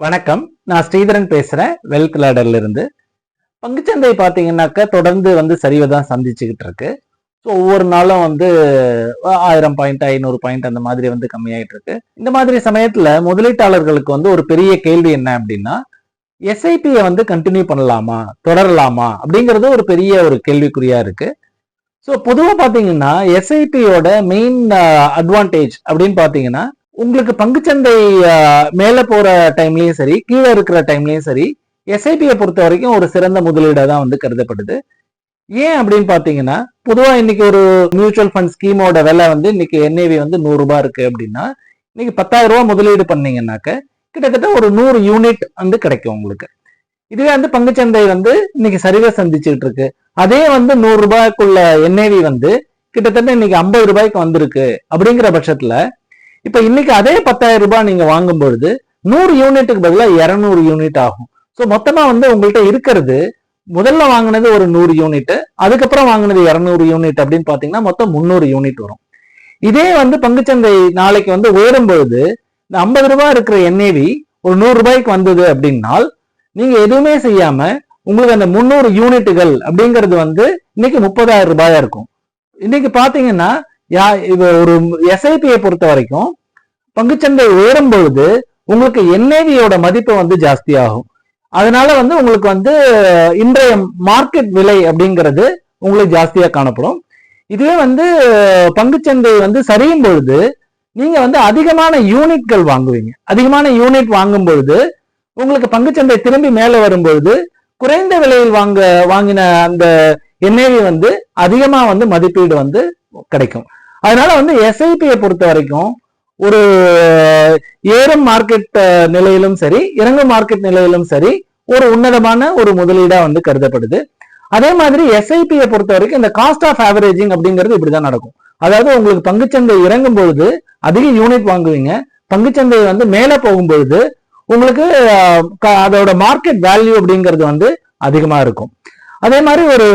வணக்கம். நான் ஸ்ரீதரன் பேசுகிறேன் வெல்த் லேடர்ல இருந்து. பங்குச்சந்தை பார்த்தீங்கன்னாக்கா தொடர்ந்து வந்து சரிவை தான் சந்திச்சுக்கிட்டு இருக்கு. ஸோ ஒவ்வொரு நாளும் வந்து ஆயிரம் பாயிண்ட் ஐநூறு பாயிண்ட் அந்த மாதிரி வந்து கம்மியாயிட்டு இருக்கு. இந்த மாதிரி சமயத்தில் முதலீட்டாளர்களுக்கு வந்து ஒரு பெரிய கேள்வி என்ன அப்படின்னா எஸ்ஐபியை வந்து கண்டினியூ பண்ணலாமா? தொடரலாமா? அப்படிங்கிறது ஒரு பெரிய ஒரு கேள்விக்குறியா இருக்கு. ஸோ பொதுவாக பார்த்தீங்கன்னா எஸ்ஐபியோட மெயின் அட்வான்டேஜ் அப்படின்னு பார்த்தீங்கன்னா உங்களுக்கு பங்குச்சந்தை அஹ், மேல போற டைம்லயும் சரி கீழே இருக்கிற டைம்லயும் சரி எஸ்ஐபியை பொறுத்த வரைக்கும் ஒரு சிறந்த முதலீடா தான் வந்து கருதப்படுது. ஏன் அப்படின்னு பாத்தீங்கன்னா பொதுவா இன்னைக்கு ஒரு மியூச்சுவல் ஃபண்ட் ஸ்கீமோட விலை வந்து இன்னைக்கு என்ஏவி வந்து நூறு ரூபாய் இருக்கு அப்படின்னா இன்னைக்கு பத்தாயிரம் ரூபாய் முதலீடு பண்ணீங்கன்னாக்க கிட்டத்தட்ட ஒரு நூறு யூனிட் வந்து கிடைக்கும் உங்களுக்கு. இதுவே வந்து பங்குச்சந்தை வந்து இன்னைக்கு சரிவை சந்திச்சுட்டு இருக்கு. அதே வந்து நூறு ரூபாய்க்குள்ள என்ஏவி வந்து கிட்டத்தட்ட இன்னைக்கு ஐம்பது ரூபாய்க்கு வந்திருக்கு அப்படிங்கிற பட்சத்துல இப்ப இன்னைக்கு அதே பத்தாயிரம் ரூபாய் நீங்க வாங்கும் பொழுது நூறு யூனிட்டுக்கு பதிலாக இரநூறு யூனிட் ஆகும். ஸோ மொத்தமா வந்து உங்கள்கிட்ட இருக்கிறது முதல்ல வாங்கினது ஒரு நூறு யூனிட் அதுக்கப்புறம் வாங்கினது இரநூறு யூனிட் அப்படின்னு பாத்தீங்கன்னா மொத்தம் முந்நூறு யூனிட் வரும். இதே வந்து பங்குச்சந்தை நாளைக்கு வந்து உயரும் பொழுது இந்த ஐம்பது ரூபாய் இருக்கிற என்ஏவி ஒரு நூறு ரூபாய்க்கு வந்தது அப்படின்னால் நீங்க எதுவுமே செய்யாம உங்களுக்கு அந்த முந்நூறு யூனிட்டுகள் அப்படிங்கிறது வந்து இன்னைக்கு முப்பதாயிரம் ரூபாயா இருக்கும். இன்னைக்கு பாத்தீங்கன்னா யா இது ஒரு எஸ்ஐபியை பொறுத்த வரைக்கும் பங்குச்சந்தை உயரும் பொழுது உங்களுக்கு என்ஏவியோட மதிப்பு வந்து ஜாஸ்தி ஆகும் அதனால வந்து உங்களுக்கு வந்து இன்றைய மார்க்கெட் விலை அப்படிங்கிறது உங்களுக்கு ஜாஸ்தியாக காணப்படும். இதுவே வந்து பங்குச்சந்தை வந்து சரியும் பொழுது நீங்க வந்து அதிகமான யூனிட்கள் வாங்குவீங்க. அதிகமான யூனிட் வாங்கும் பொழுது உங்களுக்கு பங்குச்சந்தை திரும்பி மேலே வரும்பொழுது குறைந்த விலையில் வாங்க வாங்கின அந்த என்ஏவி வந்து அதிகமாக வந்து மதிப்பீடு வந்து கிடைக்கும். அதனால வந்து எஸ்ஐபியை பொறுத்த வரைக்கும் ஒரு ஏறும் மார்க்கெட் நிலையிலும் சரி இறங்கும் மார்க்கெட் நிலையிலும் சரி ஒரு உன்னதமான ஒரு முதலீடா வந்து கருதப்படுது. அதே மாதிரி எஸ்ஐபியை பொறுத்த வரைக்கும் இந்த காஸ்ட் ஆஃப் ஆவரேஜிங் அப்படிங்கிறது இப்படிதான் நடக்கும். அதாவது உங்களுக்கு பங்குச்சந்தை இறங்கும் பொழுது அதிக யூனிட் வாங்குவீங்க. பங்குச்சந்தை வந்து மேலே போகும் பொழுது உங்களுக்கு அதோட மார்க்கெட் வேல்யூ அப்படிங்கிறது வந்து அதிகமா இருக்கும். அதே மாதிரி ஒரு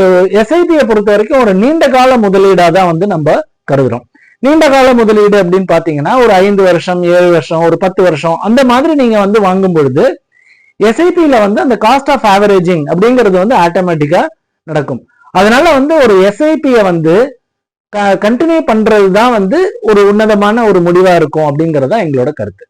எஸ்ஐபியை பொறுத்த வரைக்கும் ஒரு நீண்ட கால முதலீடாக தான் வந்து நம்ம கருதுறோம். நீண்ட கால முதலீடு அப்படின்னு பாத்தீங்கன்னா ஒரு ஐந்து வருஷம் ஏழு வருஷம் ஒரு பத்து வருஷம் அந்த மாதிரி நீங்க வந்து வாங்கும் பொழுது எஸ்ஐபியில வந்து அந்த காஸ்ட் ஆஃப் ஆவரேஜிங் அப்படிங்கிறது வந்து ஆட்டோமேட்டிக்கா நடக்கும். அதனால வந்து ஒரு எஸ்ஐபியை வந்து கண்டினியூ பண்றது தான் வந்து ஒரு உன்னதமான ஒரு முடிவா இருக்கும் அப்படிங்கிறது தான் எங்களோட கருத்து.